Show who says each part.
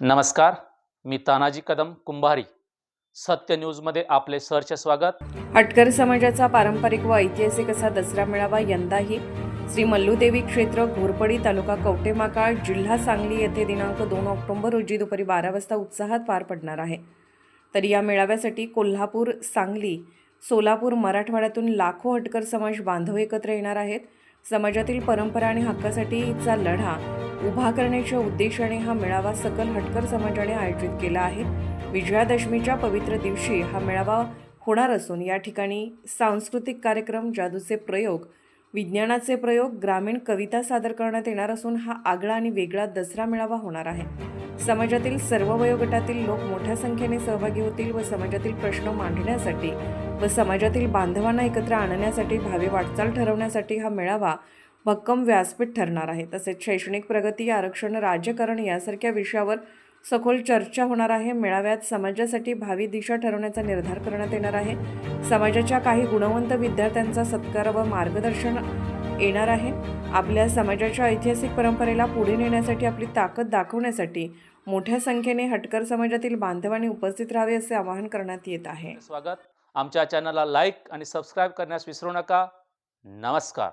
Speaker 1: नमस्कार मी तानाजी कदम कुंभारी. सत्य न्यूजमध्ये आपले सरचे स्वागत.
Speaker 2: हटकर समाजाचा पारंपरिक व ऐतिहासिक असा दसरा मेळावा यंदाही श्री मल्लूदेवी क्षेत्र घोरपडी तालुका कवटेमाकाळ जिल्हा सांगली येथे दिनांक दोन ऑक्टोबर रोजी दुपारी बारा वाजता उत्साहात पार पडणार आहे. तर या मेळाव्यासाठी कोल्हापूर सांगली सोलापूर मराठवाड्यातून लाखो हटकर समाज बांधव एकत्र येणार आहेत. समाजातील परंपरा आणि हक्कासाठीचा लढा उभा करण्याच्या उद्देशाने हा मेळावा सकल हटकर समाजाने आयोजित केला आहे. विजयादशमीच्या पवित्र दिवशी हा मेळावा होणार असून या ठिकाणी सांस्कृतिक कार्यक्रम जादूचे प्रयोग विज्ञानाचे प्रयोग ग्रामीण कविता सादर करण्यात येणार असून हा आगळा आणि वेगळा दसरा मेळावा होणार आहे. समाजातील सर्व वयोगटातील लोक मोठ्या संख्येने सहभागी होतील व समाजातील प्रश्न मांडण्यासाठी व समाजातील बांधवांना एकत्र आणण्यासाठी भावी वाटचाल ठरवण्यासाठी हा मेळावा भक्कम व्यासपीठ ठरणार आहे. तसेच शैक्षणिक प्रगती आरक्षण राजकारण यासारख्या विषयावर सखोल चर्चा होणार आहे. मेळाव्यात समाजासाठी भावी दिशा ठरवण्याचा निर्धार करण्यात येणार आहे. समाजाच्या काही गुणवंत विद्यार्थ्यांचा सत्कार व मार्गदर्शन येणार आहे. आपल्या समाजाच्या ऐतिहासिक परंपरेला पुढे नेण्यासाठी आपली ताकद दाखवण्यासाठी मोठ्या संख्येने हटकर समाजातील बांधवांनी उपस्थित राहावे असे आवाहन करण्यात येत आहे.
Speaker 1: स्वागत. आमच्या चॅनलला लाईक आणि सबस्क्राईब करण्यास विसरू नका. नमस्कार.